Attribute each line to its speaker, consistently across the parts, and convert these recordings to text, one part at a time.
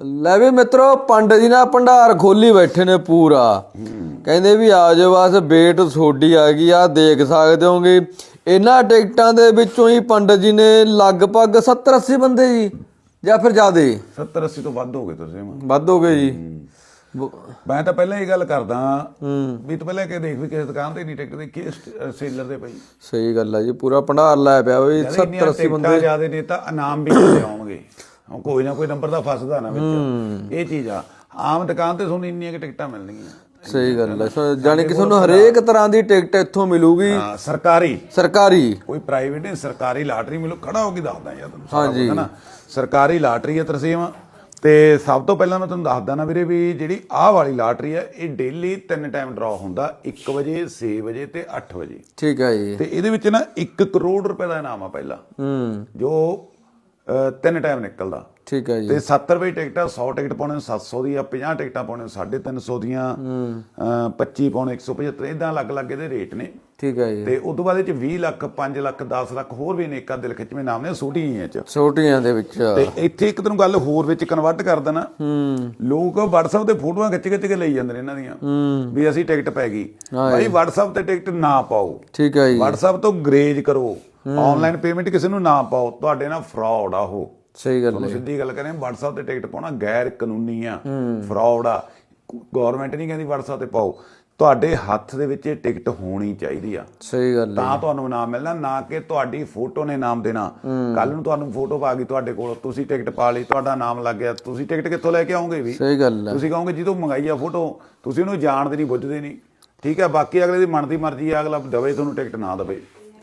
Speaker 1: ਲੈ ਵੀ ਮਿੱਤਰੋ ਪੰਡਤ ਜੀ ਨਾ ਭੰਡਾਰ ਖੋਲੀ ਬੈਠੇ ਨੇ ਪੂਰਾ। ਕਹਿੰਦੇ ਵੀ ਆ ਜਾਓ ਬਸ ਵੇਟ ਤੁਹਾਡੀ ਆ ਗਈ ਆ ਦੇਖ ਸਕਦੇ ਹੋਗੇ ਇਹਨਾਂ ਟਿਕਟਾਂ ਦੇ ਵਿੱਚੋਂ ਹੀ ਪੰਡਤ ਜੀ ਨੇ ਲਗਭਗ 70 80 ਬੰਦੇ ਜੀ ਜਾਂ ਫਿਰ ਜ਼ਿਆਦੇ।
Speaker 2: 70 80 ਤੋਂ ਵੱਧ ਹੋ ਗਏ ਤੁਸੀਂ
Speaker 1: ਵੱਧ ਹੋ ਗਏ ਜੀ।
Speaker 2: ਮੈਂ ਤਾਂ ਪਹਿਲਾਂ ਇਹ ਗੱਲ ਕਰਦਾ ਵੀ ਤੂੰ ਪਹਿਲਾਂ ਕਿ ਦੇਖ ਵੀ ਕਿਸੇ ਦੁਕਾਨ ਤੇ ਨਹੀਂ ਟਿਕਟ ਦੇ ਕਿ ਸੇਲਰ ਦੇ ਪਈ
Speaker 1: ਸਹੀ ਗੱਲ ਹੈ ਜੀ ਪੂਰਾ ਭੰਡਾਰ ਲਾਇਆ ਪਿਆ ਵੀ 70 80 ਬੰਦੇ।
Speaker 2: ਜਿਆਦੇ ਨੇ ਤਾਂ ਇਨਾਮ ਵੀ ਮਿਲਦੇ ਆਉਣਗੇ। ਹੁਣ ਕੋਈ ਨਾ ਕੋਈ ਨੰਬਰ ਦਾ ਫਸਦਾ ਨਾ ਵਿੱਚ। ਇਹ ਚੀਜ਼ ਆ ਆਮ ਦੁਕਾਨ ਤੇ ਤੁਹਾਨੂੰ ਇੰਨੀਆਂ ਕਿ ਟਿਕਟਾਂ ਮਿਲਣਗੀਆਂ।
Speaker 1: ਸਹੀ ਗੱਲ ਹੈ। ਸੋ ਜਾਣੀ ਕਿ ਤੁਹਾਨੂੰ ਹਰੇਕ ਤਰ੍ਹਾਂ ਦੀ ਟਿਕਟ ਇੱਥੋਂ ਮਿਲੂਗੀ।
Speaker 2: ਹਾਂ ਸਰਕਾਰੀ।
Speaker 1: ਸਰਕਾਰੀ।
Speaker 2: ਕੋਈ ਪ੍ਰਾਈਵੇਟ ਨਹੀਂ ਸਰਕਾਰੀ ਲਾਟਰੀ ਮਿਲੂ। ਖੜਾ ਹੋ ਕੇ ਦੱਸਦਾ ਯਾਰ ਤੁਹਾਨੂੰ
Speaker 1: ਹਾਂਜੀ।
Speaker 2: ਹੈ ਨਾ? ਸਰਕਾਰੀ ਲਾਟਰੀ ਹੈ ਤਰਸੇਮ ਤੇ ਸਭ ਤੋਂ ਪਹਿਲਾਂ ਮੈਂ ਤੁਹਾਨੂੰ ਦੱਸਦਾ ਨਾ ਵੀਰੇ ਵੀ ਜਿਹੜੀ ਆਹ ਵਾਲੀ ਲਾਟਰੀ ਹੈ ਇਹ ਡੇਲੀ ਤਿੰਨ ਟਾਈਮ ਡਰਾ ਹੁੰਦਾ 1 ਵਜੇ 6 ਵਜੇ ਤੇ 8 ਵਜੇ।
Speaker 1: ਠੀਕ ਹੈ ਜੀ।
Speaker 2: ਤੇ ਇਹਦੇ ਵਿੱਚ ਨਾ 1 ਕਰੋੜ ਰੁਪਏ ਦਾ ਇਨਾਮ ਆ ਪਹਿਲਾ।
Speaker 1: ਹੂੰ।
Speaker 2: ਜੋ ਤਿੰਨ ਟਾਈਮ ਨਿਕਲਦਾ।
Speaker 1: ਠੀਕ ਹੈ ਜੀ।
Speaker 2: ਤੇ 70 ਰੁਪਏ ਟਿਕਟ ਆ 100 ਟਿਕਟ ਪਾਉਣੇ ਨੂੰ 700 ਦੀ ਆ 50 ਟਿਕਟਾਂ ਪਾਉਣੇ ਨੂੰ 350 ਦੀਆਂ ਅ, 25 ਪਾਉਣੇ 175 ਇਦਾਂ ਅਲੱਗ-ਅਲੱਗ ਇਹਦੇ ਰੇਟ ਨੇ।
Speaker 1: ਠੀਕ ਹੈ ਜੀ।
Speaker 2: ਤੇ ਉਸ ਤੋਂ ਬਾਅਦ ਇਹ ਚ 20 ਲੱਖ 5 ਲੱਖ 10 ਲੱਖ ਹੋਰ ਵੀ ਅਨੇਕਾਂ ਦਿਲ ਖਿੱਚਵੇਂ ਨਾਮ ਨੇ ਛੋਟੀਆਂ ਚ।
Speaker 1: ਛੋਟੀਆਂ ਦੇ ਵਿੱਚ।
Speaker 2: ਤੇ ਇੱਥੇ ਇੱਕ ਤੈਨੂੰ ਗੱਲ ਹੋਰ ਵਿੱਚ ਕਨਵਰਟ ਕਰ ਦੇਣਾ।
Speaker 1: ਹੂੰ।
Speaker 2: ਲੋਕ WhatsApp ਤੇ ਫੋਟੋਆਂ ਖਿੱਚ ਖਿੱਚ ਕੇ ਲਈ ਜਾਂਦੇ ਨੇ ਇਹਨਾਂ ਦੀਆਂ।
Speaker 1: ਹੂੰ।
Speaker 2: ਵੀ ਅਸੀਂ ਟਿਕਟ ਪੈ ਗਈ। ਭਾਈ WhatsApp ਤੇ ਟਿਕਟ ਨਾ ਪਾਓ।
Speaker 1: ਠੀਕ ਹੈ ਜੀ।
Speaker 2: WhatsApp ਤੋਂ ਗਰੇਜ ਕਰੋ। ਆਨਲਾਈਨ ਪੇਮੈਂਟ ਕਿਸੇ ਨੂੰ ਨਾ ਪਾਓ। ਤੁਹਾਡੇ ਨਾਲ ਫਰਾਡ ਆ ਉਹ।
Speaker 1: ਸਹੀ ਗੱਲ ਹੈ।
Speaker 2: ਸਿੱਧੀ ਗੱਲ ਕਰਾਂ WhatsApp ਤੇ ਟਿਕਟ ਪਾਉਣਾ ਗੈਰ ਕਾਨੂੰਨੀ ਆ ਫਰਾਡ ਆ। ਗਵਰਨਮੈਂਟ ਨਹੀਂ ਕਹਿੰਦੀ WhatsApp ਤੇ ਪਾਓ। ਤੁਹਾਡੇ ਹੱਥ ਦੇ ਵਿੱਚ ਇਹ ਟਿਕਟ ਹੋਣੀ ਚਾਹੀਦੀ ਆ।
Speaker 1: ਸਹੀ ਗੱਲ ਹੈ।
Speaker 2: ਤਾਂ ਤੁਹਾਨੂੰ ਇਨਾਮ ਮਿਲਣਾ ਨਾ ਕਿ ਤੁਹਾਡੀ ਫੋਟੋ ਨੇ ਇਨਾਮ ਦੇਣਾ। ਕੱਲ ਨੂੰ ਤੁਹਾਨੂੰ ਫੋਟੋ ਪਾ ਗਈ ਤੁਹਾਡੇ ਕੋਲ ਤੁਸੀਂ ਟਿਕਟ ਪਾ ਲਈ ਤੁਹਾਡਾ ਨਾਮ ਲੱਗ ਗਿਆ ਤੁਸੀਂ ਟਿਕਟ ਕਿੱਥੋਂ ਲੈ ਕੇ ਆਓਗੇ ਵੀ?
Speaker 1: ਸਹੀ ਗੱਲ ਹੈ।
Speaker 2: ਤੁਸੀਂ ਕਹੋਗੇ ਜਿਹਦੋਂ ਮੰਗਾਈ ਆ ਫੋਟੋ ਤੁਸੀਂ ਉਹਨੂੰ ਜਾਣਦੇ ਨਹੀਂ ਬੁੱਝਦੇ ਨਹੀਂ। ਠੀਕ ਹੈ ਬਾਕੀ ਅਗਲੇ ਦੀ ਮਨ ਦੀ ਮਰਜ਼ੀ ਆ ਅਗਲਾ ਦਵੇ ਤੁਹਾਨੂੰ ਟਿਕਟ ਨਾ ਦਵੇ।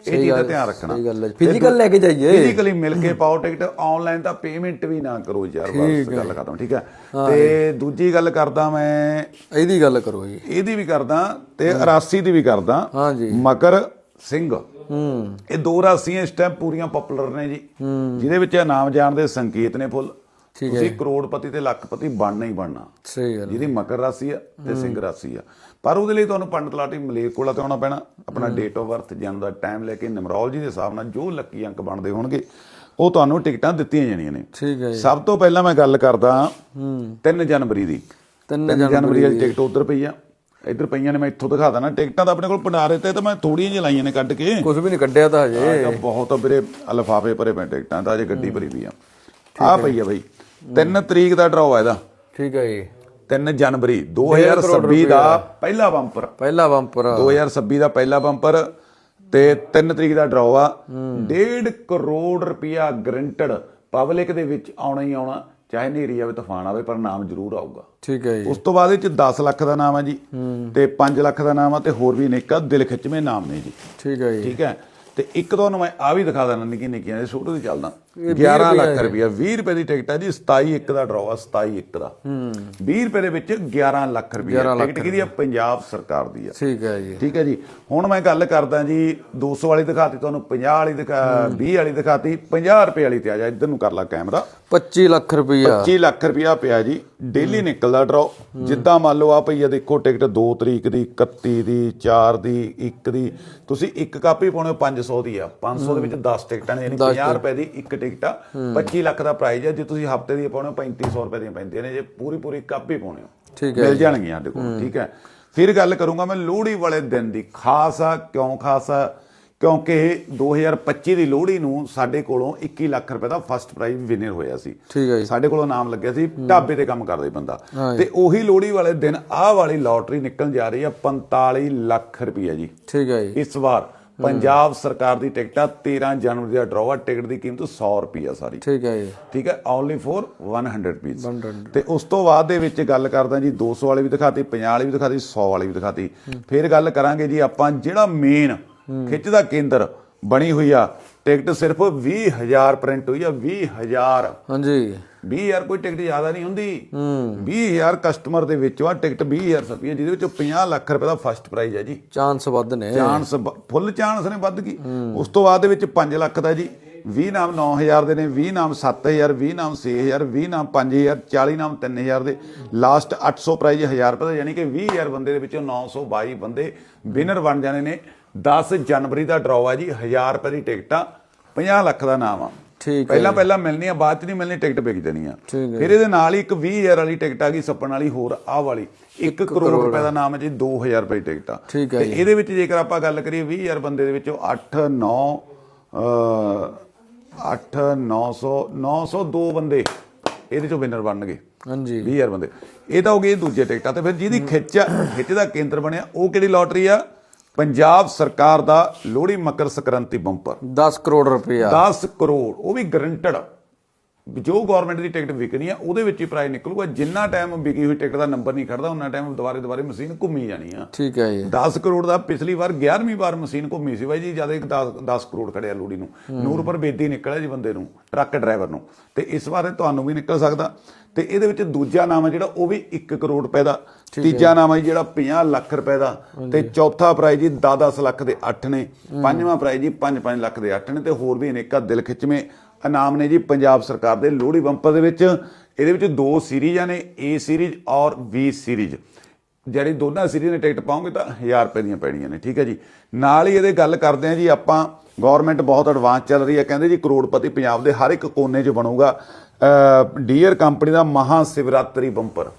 Speaker 2: ਇਹ ਚੀਜ਼ ਦਾ ਧਿਆਨ ਰੱਖਣਾ।
Speaker 1: ਸਹੀ ਗੱਲ ਹੈ। ਫਿਜ਼ੀਕਲ ਲੈ ਕੇ ਜਾਈਏ।
Speaker 2: ਫਿਜ਼ੀਕਲੀ ਮਿਲ ਕੇ ਪਾਓ ਟਿਕਟ ਆਨਲਾਈਨ ਤਾਂ ਪੇਮੈਂਟ ਵੀ ਨਾ ਕਰੋ ਯਾਰ ਬਸ ਗੱਲ ਖਤਮ ਠੀਕ ਹੈ? ਤੇ ਦੂਜੀ ਗੱਲ ਕਰਦਾ ਮੈਂ
Speaker 1: ਇਹਦੀ ਗੱਲ ਕਰੋ ਜੀ।
Speaker 2: ਇਹਦੀ ਵੀ ਕਰਦਾ ਤੇ 88 ਦੀ ਵੀ ਕਰਦਾ।
Speaker 1: ਹਾਂਜੀ
Speaker 2: ਮਕਰ ਸਿੰਘ।
Speaker 1: ਹੂੰ।
Speaker 2: ਇਹ ਦੋ ਰਾਸੀਆਂ ਇਸ ਟਾਈਮ ਪੂਰੀਆਂ ਪਪੂਲਰ ਨੇ ਜੀ। ਜਿਹਦੇ ਵਿੱਚ ਨਾਮ ਜਾਣ ਦੇ ਸੰਕੇਤ ਨੇ ਫੁੱਲ। ਤੁਸੀਂ ਕਰੋੜਪਤੀ ਤੇ ਲੱਖਪਤੀ ਬਣਨਾ ਹੀ ਬਣਨਾ।
Speaker 1: ਸਹੀ ਗੱਲ
Speaker 2: ਜਿਹਦੀ ਮਕਰ ਰਾਸ਼ੀ ਆ ਤੇ ਸਿੰਘ ਰਾਸ਼ੀ ਆ। ਪਰ ਉਹਦੇ ਲਈ ਤੁਹਾਨੂੰ ਪੰਡਤ ਲਾਟੀ ਮਲੇਕ ਕੋਲਾ ਤੇ ਆਉਣਾ ਪੈਣਾ। ਆਪਣਾ ਡੇਟ ਆਫ ਬਰਥ ਜਨਮ ਦਾ ਟਾਈਮ ਲੈ ਕੇ ਨਿਮਰੋਲੋਜੀ ਦੇ ਹਿਸਾਬ ਨਾਲ ਜੋ ਲੱਕੀ ਅੰਕ ਬਣਦੇ ਹੋਣਗੇ ਉਹ ਤੁਹਾਨੂੰ ਟਿਕਟਾਂ ਦਿੱਤੀਆਂ ਜਾਣੀਆਂ ਨੇ।
Speaker 1: ਠੀਕ ਹੈ ਜੀ।
Speaker 2: ਸਭ ਤੋਂ ਪਹਿਲਾਂ ਮੈਂ ਗੱਲ ਕਰਦਾ
Speaker 1: ਹੂੰ।
Speaker 2: 3 ਜਨਵਰੀ ਦੀ।
Speaker 1: ਤਿੰਨ
Speaker 2: 3 ਜਨਵਰੀ ਵਾਲੀ ਟਿਕਟ ਉਧਰ ਪਈ ਆ। ਇੱਧਰ ਪਈਆਂ ਨੇ ਮੈਂ ਇੱਥੋਂ ਦਿਖਾ ਦਣਾ ਟਿਕਟਾਂ ਤਾਂ ਆਪਣੇ ਕੋਲ ਭੰਡਾਰੇ ਤੇ ਤਾਂ ਮੈਂ ਥੋੜੀਆਂ ਜਿਹੀਆਂ ਲਾਈਆਂ ਨੇ ਕੱਢ ਕੇ।
Speaker 1: ਕੁਝ ਵੀ ਨਹੀਂ ਕੱਢਿਆ ਤਾਂ ਹਜੇ।
Speaker 2: ਬਹੁਤ ਵੀਰੇ ਲਫਾਫੇ ਭਰੇ ਪਏ ਟਿਕਟਾਂ ਤਾਂ ਅਜੇ ਗੱਡੀ ਭਰੀ ਪਈ ਆ। ਆ ਪਈ ਆ ਬਈ। 3 ਤਰੀਕ ਦਾ ਡਰਾਅ ਆ ਇਹਦਾ।
Speaker 1: ਠੀਕ ਹੈ ਜੀ।
Speaker 2: 3 ਜਨਵਰੀ 2026 ਦਾ ਪਹਿਲਾ ਬੰਪਰ।
Speaker 1: ਪਹਿਲਾ ਬੰਪਰ।
Speaker 2: 2026 ਦਾ ਪਹਿਲਾ ਬੰਪਰ ਤੇ 3 ਤਰੀਕ ਦਾ ਡਰਾਅ ਆ। 1.5 ਕਰੋੜ ਰੁਪਇਆ ਗਰੰਟਡ ਪਬਲਿਕ ਦੇ ਵਿੱਚ ਆਉਣਾ ਹੀ ਆਉਣਾ ਚਾਹੇ ਨੇਰੀ ਆਵੇ ਤੂਫਾਨ ਆਵੇ ਪਰ ਨਾਮ ਜ਼ਰੂਰ ਆਊਗਾ।
Speaker 1: ਠੀਕ ਹੈ ਜੀ।
Speaker 2: ਉਸ ਤੋਂ ਬਾਅਦ ਇਹ ਚ 10 ਲੱਖ ਦਾ ਨਾਮ ਆ ਜੀ ਤੇ 5 ਲੱਖ ਦਾ ਨਾਮ ਆ ਤੇ ਹੋਰ ਵੀ ਅਨੇਕਾਂ ਦਿਲ ਖਿੱਚਵੇਂ ਨਾਮ ਨੇ ਜੀ।
Speaker 1: ਠੀਕ ਹੈ ਜੀ।
Speaker 2: ਠੀਕ ਹੈ। ਤੇ ਇੱਕ ਤੁਹਾਨੂੰ ਮੈਂ ਆ ਵੀ ਦਿਖਾ ਦਿੰਦਾ ਨਿੱਕੀ ਨਿੱਕੀਆਂ ਦੇ ਛੋਟੇ ਦੀ ਚੱਲਦਾ। 11 ਲੱਖ ਰੁਪਇਆ 20 ਰੁਪਏ ਦੀ ਟਿਕਟ ਹੈ ਜੀ 27 ਇੱਕ ਦਾ ਡਰਾਅ ਆ 27 ਇੱਕ ਦਾ। 20 ਰੁਪਏ ਦੇ ਵਿੱਚ 11 ਲੱਖ ਰੁਪਇਆ ਟਿਕਟ ਕਿਹਦੀ ਆ? ਪੰਜਾਬ ਸਰਕਾਰ ਦੀ ਆ।
Speaker 1: ਠੀਕ ਹੈ ਜੀ।
Speaker 2: ਠੀਕ ਹੈ ਜੀ। ਹੁਣ ਮੈਂ ਗੱਲ ਕਰਦਾ ਜੀ 200 ਵਾਲੀ ਦਿਖਾਤੀ ਤੁਹਾਨੂੰ 50 ਵਾਲੀ ਦਿਖਾ 20 ਵਾਲੀ ਦਿਖਾਤੀ 50 ਰੁਪਏ ਵਾਲੀ ਤੇ ਆ ਜਾ ਇੱਧਰ ਨੂੰ ਕਰ ਲਾ ਕੈਮਰਾ।
Speaker 1: 25 ਲੱਖ ਰੁਪਈਆ।
Speaker 2: 25 ਲੱਖ ਰੁਪਇਆ ਪਿਆ ਜੀ। ਡੇਲੀ ਨਿਕਲਦਾ ਡਰਾਅ। ਜਿੱਦਾਂ ਮੰਨ ਲਓ ਆ ਪਈ ਆ ਦੇਖੋ ਟਿਕਟ 2 ਤਰੀਕ ਦੀ 31 ਦੀ 4 ਦੀ 1 ਦੀ। ਤੁਸੀਂ ਇੱਕ ਕਾਪੀ ਪਾਉਣੇ ਹੋ 500 ਦੀ ਆ। 500 ਦੇ ਵਿੱਚ 10 ਟਿਕਟਾਂ ਨੇ ਯਾਨੀ 50 ਰੁਪਏ ਦੀ ਇੱਕ ਟਿਕਟ ਆ 25 ਲੱਖ ਦਾ ਪ੍ਰਾਈਜ਼ ਆ। ਜੇ ਤੁਸੀਂ ਹਫ਼ਤੇ ਦੀ ਪਾਉਣੇ ਹੋ 3500 ਰੁਪਏ ਦੀਆਂ ਪੈਂਦੀਆਂ ਨੇ। ਜੇ ਪੂਰੀ ਪੂਰੀ ਕਾਪੀ ਪਾਉਣੇ ਹੋ।
Speaker 1: ਠੀਕ ਹੈ
Speaker 2: ਮਿਲ ਜਾਣਗੀਆਂ ਸਾਡੇ ਕੋਲ ਠੀਕ ਹੈ। ਫਿਰ ਗੱਲ ਕਰੂੰਗਾ ਮੈਂ ਲੋਹੜੀ ਵਾਲੇ ਦਿਨ ਦੀ। ਖਾਸ ਆ ਕਿਉਂ ਖਾਸ ਆ? ਕਿਉਂਕਿ 2025 ਦੀ ਲੋਹੜੀ ਨੂੰ ਸਾਡੇ ਕੋਲੋਂ 21 ਲੱਖ ਰੁਪਏ ਦਾ ਫਸਟ ਪ੍ਰਾਈਜ਼ ਵਿਨਰ ਹੋਇਆ ਸੀ।
Speaker 1: ਠੀਕ ਹੈ ਜੀ।
Speaker 2: ਸਾਡੇ ਕੋਲੋਂ ਨਾਮ ਲੱਗਿਆ ਸੀ ਢਾਬੇ ਤੇ ਕੰਮ ਕਰਦਾ ਬੰਦਾ। ਤੇ ਉਹੀ ਲੋਹੜੀ ਵਾਲੇ ਦਿਨ ਆਹ ਵਾਲੀ ਲੋਟਰੀ ਨਿਕਲਣ ਜਾ ਰਹੀ ਆ 45 ਲੱਖ ਰੁਪਈਆ ਜੀ।
Speaker 1: ਠੀਕ ਹੈ ਜੀ।
Speaker 2: ਇਸ ਵਾਰ ਪੰਜਾਬ ਸਰਕਾਰ ਦੀ ਟਿਕਟਾਂ 13 ਜਨਵਰੀ ਦਾ ਡਰਾਅ ਆ ਟਿਕਟ ਦੀ ਕੀਮਤ 100 ਰੁਪਈਆ ਸਾਰੀ।
Speaker 1: ਠੀਕ ਹੈ ਜੀ।
Speaker 2: ਠੀਕ ਹੈ ਓਨਲੀ ਫॉर 100 ਰੁਪੀਸ
Speaker 1: 100
Speaker 2: ਤੇ ਉਸ ਤੋਂ ਬਾਅਦ ਦੇ ਵਿੱਚ ਗੱਲ ਕਰਦਾ ਜੀ 200 ਵਾਲੀ ਵੀ ਦਿਖਾਤੀ 50 ਵਾਲੀ ਵੀ ਦਿਖਾਤੀ 100 ਵਾਲੀ ਵੀ ਦਿਖਾਤੀ। ਫਿਰ ਗੱਲ ਕਰਾਂਗੇ ਜੀ ਆਪਾਂ ਜਿਹੜਾ ਮੇਨ ਖਿੱਚ ਦਾ ਕੇਂਦਰ ਬਣੀ ਹੋਈ ਆ ਟਿਕਟ ਸਿਰਫ 20000 ਪ੍ਰਿੰਟ ਹੋਈ ਆ 20000
Speaker 1: ਹਾਂਜੀ।
Speaker 2: 20000 ਕੋਈ ਟਿਕਟ ਜ਼ਿਆਦਾ ਨਹੀਂ ਹੁੰਦੀ।
Speaker 1: ਹੂੰ।
Speaker 2: 20000 ਕਸਟਮਰ ਦੇ ਵਿੱਚੋਂ ਆ ਟਿਕਟ 20000 ਰੁਪਏ ਜਿਹਦੇ ਵਿੱਚੋਂ 50 ਲੱਖ ਰੁਪਏ ਦਾ ਫਸਟ ਪ੍ਰਾਈਜ਼ ਹੈ ਜੀ।
Speaker 1: ਚਾਂਸ ਵੱਧ ਨੇ।
Speaker 2: ਚਾਂਸ ਫੁੱਲ ਚਾਂਸ ਨੇ ਵੱਧ ਗਈ। ਉਸ ਤੋਂ ਬਾਅਦ ਦੇ ਵਿੱਚ 5 ਲੱਖ ਦਾ ਜੀ। 20 ਨਾਮ 9000 ਦੇ ਨੇ 20 ਨਾਮ 7000 20 ਨਾਮ 6000 20 ਨਾਮ 5000 40 ਨਾਮ 3000 ਦੇ। ਲਾਸਟ 800 ਪ੍ਰਾਈਜ਼ 1000 ਰੁਪਏ ਦਾ ਯਾਨੀ ਕਿ 20000 ਬੰਦੇ ਦੇ ਵਿੱਚੋਂ 922 ਬੰਦੇ ਵਿਨਰ ਬਣ ਜਾਣੇ ਨੇ। 10 ਜਨਵਰੀ ਦਾ ਡਰਾਅ ਆ ਜੀ 1000 ਰੁਪਏ ਦੀ ਟਿਕਟ। 50 ਲੱਖ ਦਾ ਨਾਮ ਆ।
Speaker 1: ਠੀਕ ਹੈ
Speaker 2: ਪਹਿਲਾਂ ਪਹਿਲਾਂ ਮਿਲਣੀ ਆ ਬਾਅਦ ਚ ਨਹੀਂ ਮਿਲਣੀ ਟਿਕਟ ਵਿਕ ਜਾਣੀ ਆ। ਫਿਰ ਇਹਦੇ ਨਾਲ ਹੀ ਇੱਕ 20000 ਵਾਲੀ ਟਿਕਟ ਆ ਗਈ ਸੱਪਣ ਵਾਲੀ ਹੋਰ ਆਹ ਵਾਲੀ। 1 ਕਰੋੜ ਰੁਪਏ ਦਾ ਨਾਮ ਹੈ ਜੀ 2000 ਰੁਪਏ ਟਿਕਟ ਆ। ਤੇ ਇਹਦੇ ਵਿੱਚ ਜੇਕਰ ਆਪਾਂ ਗੱਲ ਕਰੀਏ 20000 ਬੰਦੇ ਦੇ ਵਿੱਚੋਂ 8 9 8 900 902 ਬੰਦੇ ਇਹਦੇ ਚੋਂ ਵਿਨਰ ਬਣਨਗੇ।
Speaker 1: ਹਾਂਜੀ।
Speaker 2: 20000 ਬੰਦੇ। ਇਹ ਤਾਂ ਹੋ ਗਏ ਦੂਜੇ ਟਿਕਟਾਂ ਤੇ ਫਿਰ ਜਿਹਦੀ ਖਿੱਚ ਆ ਖਿੱਚ ਦਾ ਕੇਂਦਰ ਬਣਿਆ ਉਹ ਕਿਹੜੀ ਲੋਟਰੀ ਆ? ਪੰਜਾਬ ਸਰਕਾਰ ਦਾ ਲੋਹੜੀ ਮਕਰ ਸੰਕ੍ਰਾਂਤੀ ਬੰਪਰ।
Speaker 1: 10 ਕਰੋੜ ਰੁਪਇਆ।
Speaker 2: 10 ਕਰੋੜ ਉਹ ਵੀ ਗਰੰਟਡ ਜੋ ਗਵਰਨਮੈਂਟ ਦੀ ਟਿਕਟ ਵਿਕਣੀ ਆ ਉਹਦੇ ਵਿੱਚ ਹੀ ਪ੍ਰਾਈਜ਼ ਨਿਕਲੂਗਾ। ਜਿੰਨਾ ਟਾਈਮ ਵਿਕੀ ਹੋਈ ਟਿਕਟ ਦਾ ਨੰਬਰ ਨਹੀਂ ਖੜਦਾ ਉਹਨਾਂ ਟਾਈਮ ਦੁਬਾਰੇ ਦੁਬਾਰੇ ਮਸ਼ੀਨ ਘੁੰਮੀ ਜਾਣੀ ਆ।
Speaker 1: ਠੀਕ ਹੈ ਜੀ।
Speaker 2: 10 ਕਰੋੜ ਦਾ ਪਿਛਲੀ ਵਾਰ 11ਵੀਂ ਵਾਰ ਮਸ਼ੀਨ ਘੁੰਮੀ ਸੀ ਬਾਈ ਜੀ ਜਦ ਇੱਕ 10 ਕਰੋੜ ਖੜਿਆ ਲੋੜੀ ਨੂੰ। ਨੂਰ ਪਰ ਬੇਦੀ ਨਿਕਲਿਆ ਜੀ ਬੰਦੇ ਨੂੰ ਟਰੱਕ ਡਰਾਈਵਰ ਨੂੰ। ਤੇ ਇਸ ਵਾਰ ਤੁਹਾਨੂੰ ਵੀ ਨਿਕਲ ਸਕਦਾ। ਤੇ ਇਹਦੇ ਵਿੱਚ ਦੂਜਾ ਨਾਮ ਹੈ ਜਿਹੜਾ ਉਹ ਵੀ 1 ਕਰੋੜ ਰੁਪਏ ਦਾ। ਤੀਜਾ ਨਾਮ ਹੈ ਜਿਹੜਾ 50 ਲੱਖ ਰੁਪਏ ਦਾ। ਤੇ ਚੌਥਾ ਪ੍ਰਾਈਜ਼ ਜੀ 10-10 ਲੱਖ ਦੇ 8 ਨੇ। ਪੰਜਵਾਂ ਪ੍ਰਾਈਜ਼ ਜੀ 5-5 ਲੱਖ ਦੇ 8 ਨੇ ਤੇ ਹੋਰ ਵੀ ਅਨੇਕਾਂ ਦਿਲ ਖਿੱਚਵੇਂ ਇਨਾਮ ਨੇ ਜੀ ਪੰਜਾਬ ਸਰਕਾਰ ਦੇ ਲੋਹੜੀ ਬੰਪਰ ਦੇ ਵਿੱਚ। ਇਹਦੇ ਵਿੱਚ ਦੋ ਸੀਰੀਜ਼ਾਂ ਨੇ ਏ ਸੀਰੀਜ਼ ਔਰ ਬੀ ਸੀਰੀਜ਼। ਜਿਹੜੀ ਦੋਨਾਂ ਸੀਰੀਜ਼ ਨੇ ਟਿਕਟ ਪਾਉਂਗੇ ਤਾਂ 1000 ਰੁਪਏ ਦੀਆਂ ਪੈਣੀਆਂ ਨੇ ਠੀਕ ਹੈ ਜੀ। ਨਾਲ ਹੀ ਇਹਦੇ ਗੱਲ ਕਰਦੇ ਹਾਂ ਜੀ ਆਪਾਂ। ਗਵਰਨਮੈਂਟ ਬਹੁਤ ਐਡਵਾਂਸ ਚੱਲ ਰਹੀ ਹੈ। ਕਹਿੰਦੇ ਜੀ ਕਰੋੜਪਤੀ ਪੰਜਾਬ ਦੇ ਹਰ ਇੱਕ ਕੋਨੇ 'ਚ ਬਣੂਗਾ। ਡੀਅਰ ਕੰਪਨੀ ਦਾ ਮਹਾ ਸਿਵਰਾਤਰੀ ਬੰਪਰ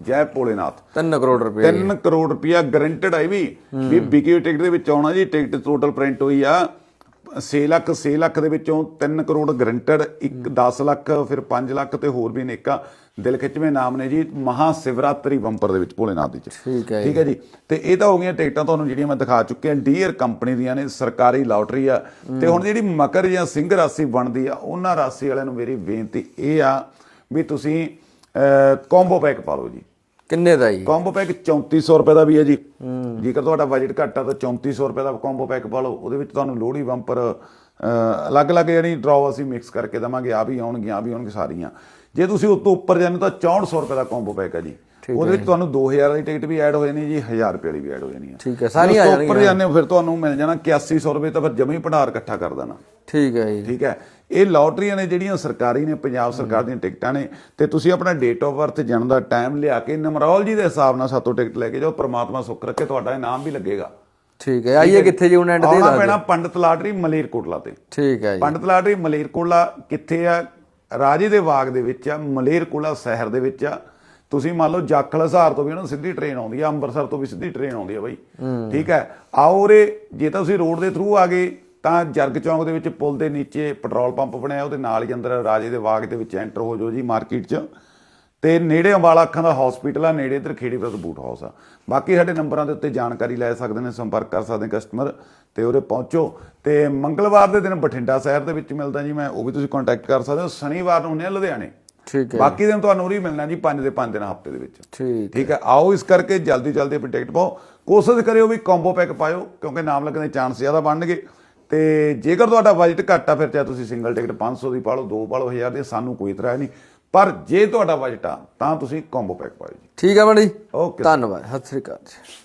Speaker 2: ਜੈ ਭੋਲੇਨਾਥ।
Speaker 1: 3 ਕਰੋੜ ਰੁਪਇਆ
Speaker 2: 3 ਕਰੋੜ ਰੁਪਇਆ ਗਰੰਟਡ ਹੈ ਵੀ। ਵੀ ਹੋਈ ਟਿਕਟ ਦੇ ਵਿੱਚ ਆਉਣਾ ਜੀ ਟਿਕਟ ਟੋਟਲ ਪ੍ਰਿੰਟ ਹੋਈ ਆ। 6 ਲੱਖ 6 ਲੱਖ ਦੇ ਵਿੱਚੋਂ 3 ਕਰੋੜ ਗਰੰਟਡ ਇੱਕ 10 ਲੱਖ ਫਿਰ 5 ਲੱਖ ਤੇ ਹੋਰ ਵੀ ਅਨੇਕਾਂ ਦਿਲ ਖਿੱਚਵੇਂ ਨਾਮ ਨੇ ਜੀ ਮਹਾ ਸਿਵਰਾਤਰੀ ਬੰਪਰ ਦੇ ਵਿੱਚ ਭੋਲੇਨਾਥ ਦੀ ਚ
Speaker 1: ਠੀਕ ਹੈ
Speaker 2: ਠੀਕ ਹੈ ਜੀ। ਤੇ ਇਹ ਤਾਂ ਹੋ ਗਈਆਂ ਟਿਕਟਾਂ ਤੁਹਾਨੂੰ ਜਿਹੜੀਆਂ ਮੈਂ ਦਿਖਾ ਚੁੱਕਿਆ ਡੀਅਰ ਕੰਪਨੀ ਦੀਆਂ ਨੇ ਸਰਕਾਰੀ ਲਾਟਰੀ ਆ। ਤੇ ਹੁਣ ਜਿਹੜੀ ਮਕਰ ਜਾਂ ਸਿੰਘ ਰਾਸ਼ੀ ਬਣਦੀ ਆ ਉਹਨਾਂ ਰਾਸ਼ੀ ਵਾਲਿਆਂ ਨੂੰ ਮੇਰੀ ਬੇਨਤੀ ਇਹ ਆ ਵੀ ਤੁਸੀਂ ਕੰਬੋ ਪੈਕ ਪਾ ਲਓ ਜੀ।
Speaker 1: ਕਿੰਨੇ ਦਾ ਜੀ?
Speaker 2: ਕੰਬੋ ਪੈਕ 3400 ਰੁਪਏ ਦਾ ਵੀ ਹੈ ਜੀ। ਜੇਕਰ ਤੁਹਾਡਾ ਬਜਟ ਘੱਟ ਆ ਤਾਂ 3400 ਰੁਪਏ ਦਾ ਕੰਬੋ ਪੈਕ ਪਾ ਲਓ। ਉਹਦੇ ਵਿੱਚ ਤੁਹਾਨੂੰ ਲੋਹੜੀ, ਬੰਪਰ ਅਲੱਗ-ਅਲੱਗ ਜਿਹੜੀ ਡਰਾਅ ਅਸੀਂ ਮਿਕਸ ਕਰਕੇ ਦਵਾਂਗੇ। ਆ ਵੀ ਆਉਣਗੀਆਂ ਆ ਵੀ ਆਉਣਗੇ ਸਾਰੀਆਂ। ਜੇ ਤੁਸੀਂ ਉਸ ਤੋਂ ਉੱਪਰ ਜਾਂਦੇ ਹੋ ਤਾਂ 6400 ਰੁਪਏ ਦਾ ਕੰਬੋ ਪੈਕ ਹੈ ਜੀ। ਉਹਦੇ ਵਿੱਚ ਤੁਹਾਨੂੰ 2000 ਵਾਲੀ ਟਿਕਟ ਵੀ ਐਡ ਹੋ ਜਾਣੀ ਜੀ 1000 ਰੁਪਏ ਵਾਲੀ ਵੀ ਐਡ ਹੋ ਜਾਣੀ ਹੈ।
Speaker 1: ਠੀਕ ਹੈ, ਸਾਰੀਆਂ ਆ
Speaker 2: ਤੋਂ ਉੱਪਰ
Speaker 1: ਜਾਣਗੀਆਂ।
Speaker 2: ਜਾਂਦੇ ਫਿਰ ਤੁਹਾਨੂੰ ਮਿਲ ਜਾਣਾ 8100 ਰੁਪਏ ਤਾਂ ਫਿਰ ਜਮੇ ਹੀ ਭੰਡਾਰ ਇਕੱਠਾ ਕਰ ਦੇਣਾ।
Speaker 1: ਠੀਕ ਹੈ ਜੀ।
Speaker 2: ਠੀਕ ਹੈ। ਇਹ ਲਾਟਰੀਆਂ ਨੇ ਜਿਹੜੀਆਂ ਸਰਕਾਰੀ ਨੇ ਪੰਜਾਬ ਸਰਕਾਰ ਦੀਆਂ ਟਿਕਟਾਂ ਨੇ ਤੇ ਤੁਸੀਂ ਆਪਣਾ ਡੇਟ ਆਫ ਬਰਥ ਜਨਮ ਦਾ ਟਾਈਮ ਲਿਆ ਕੇ ਨਮਰੋਲ ਜੀ ਦੇ ਹਿਸਾਬ ਨਾਲ ਸਾਤੋਂ ਟਿਕਟ ਲੈ ਕੇ ਜਾਓ ਪ੍ਰਮਾਤਮਾ ਸੁੱਖ ਰੱਖੇ ਤੁਹਾਡਾ ਇਨਾਮ ਵੀ ਲੱਗੇਗਾ।
Speaker 1: ਠੀਕ ਹੈ ਆਈਏ ਕਿੱਥੇ ਜੀ ਹੁਣ ਐਂਡ ਤੇ ਦੱਸ
Speaker 2: ਪੈਣਾ ਪੰਡਤ ਲਾਟਰੀ ਮਲੇਰਕੋਟਲਾ ਤੇ।
Speaker 1: ਠੀਕ ਹੈ ਜੀ।
Speaker 2: ਪੰਡਤ ਲਾਟਰੀ ਮਲੇਰਕੋਟਲਾ ਕਿੱਥੇ ਆ? ਰਾਜੇ ਦੇ ਬਾਗ ਦੇ ਵਿੱਚ ਆ ਮਲੇਰਕੋਟਲਾ ਸ਼ਹਿਰ ਦੇ ਵਿੱਚ ਆ। ਤੁਸੀਂ ਮੰਨ ਲਓ ਜਾਖਲ ਹਜ਼ਾਰ ਤੋਂ ਵੀ ਉਹਨਾਂ ਨੂੰ ਸਿੱਧੀ ਟ੍ਰੇਨ ਆਉਂਦੀ ਆ, ਅੰਮ੍ਰਿਤਸਰ ਤੋਂ ਵੀ ਸਿੱਧੀ ਟ੍ਰੇਨ ਆਉਂਦੀ ਆ ਬਾਈ। ਠੀਕ ਹੈ? ਆਓ ਰੇ ਜੇ ਤਾਂ ਤੁਸੀਂ ਰੋਡ ਦੇ ਥਰੂ ਆ ਗਏ, ਤਾਂ ਜਰਗ ਚੌਂਕ ਦੇ ਵਿੱਚ ਪੁਲ ਦੇ ਨੀਚੇ ਪੈਟਰੋਲ ਪੰਪ ਬਣਿਆ, ਉਹਦੇ ਨਾਲ ਹੀ ਅੰਦਰ ਰਾਜੇ ਦੇ ਬਾਗ ਦੇ ਵਿੱਚ ਐਂਟਰ ਹੋ ਜਾਓ ਜੀ ਮਾਰਕੀਟ 'ਚ। ਤੇ ਨੇੜੇ ਅੰਬਾਲਾ ਅੱਖਾਂ ਦਾ ਹਸਪੀਟਲ ਆ, ਨੇੜੇ ਇਧਰ ਖੇੜੀ ਬੂਟ ਹਾਊਸ ਆ। ਬਾਕੀ ਸਾਡੇ ਨੰਬਰਾਂ ਦੇ ਉੱਤੇ ਜਾਣਕਾਰੀ ਲੈ ਸਕਦੇ ਨੇ, ਸੰਪਰਕ ਕਰ ਸਕਦੇ ਕਸਟਮਰ ਤੇ ਉਰੇ ਪਹੁੰਚੋ। ਤੇ ਮੰਗਲਵਾਰ ਦੇ ਦਿਨ ਬਠਿੰਡਾ ਸ਼ਹਿਰ ਦੇ ਵਿੱਚ ਮਿਲਦਾ ਜੀ ਮੈਂ, ਉਹ ਵੀ ਤੁਸੀਂ ਕੰਟੈਕਟ ਕਰ ਸਕਦੇ ਹੋ। ਸ਼ਨੀਵਾਰ ਨੂੰ ਹੁੰਦੇ ਆ ਲੁਧਿਆਣੇ।
Speaker 1: ਠੀਕ ਹੈ।
Speaker 2: ਬਾਕੀ ਦਿਨ ਤੁਹਾਨੂੰ ਉਰੇ ਮਿਲਣਾ ਜੀ 5 ਦੇ 5 ਦਿਨ ਹਫ਼ਤੇ ਦੇ ਵਿੱਚ।
Speaker 1: ਠੀਕ
Speaker 2: ਠੀਕ ਹੈ। ਆਓ ਇਸ ਕਰਕੇ ਜਲਦੀ ਜਲਦੀ ਆਪਣੀ ਟਿਕਟ ਪਾਓ। ਕੋਸ਼ਿਸ਼ ਕਰਿਓ ਵੀ ਕੰਬੋ ਪੈਕ ਪਾਇਓ ਕਿਉਂਕਿ ਨਾਮ ਲੱਗਣ ਦੇ ਚਾਂਸ ਜ਼ਿਆਦਾ ਬਣਨਗੇ। ਤੇ ਜੇਕਰ ਤੁਹਾਡਾ ਬਜਟ ਘੱਟ ਆ ਫਿਰ ਚਾਹੇ ਤੁਸੀਂ ਸਿੰਗਲ ਟਿਕਟ 500 ਦੀ ਪਾ ਲਓ ਦੋ ਪਾ ਲਓ 1000 ਦੀ ਸਾਨੂੰ ਕੋਈ ਇਤਰਾਜ਼ ਨਹੀਂ। ਪਰ ਜੇ ਤੁਹਾਡਾ ਬਜਟ ਆ ਤਾਂ ਤੁਸੀਂ ਕੰਬੋ ਪੈਕ ਪਾਇਓ ਜੀ।
Speaker 1: ਠੀਕ ਹੈ ਬੜੀ
Speaker 2: ਓਕੇ
Speaker 1: ਧੰਨਵਾਦ। ਸਤਿ ਸ੍ਰੀ ਅਕਾਲ ਜੀ।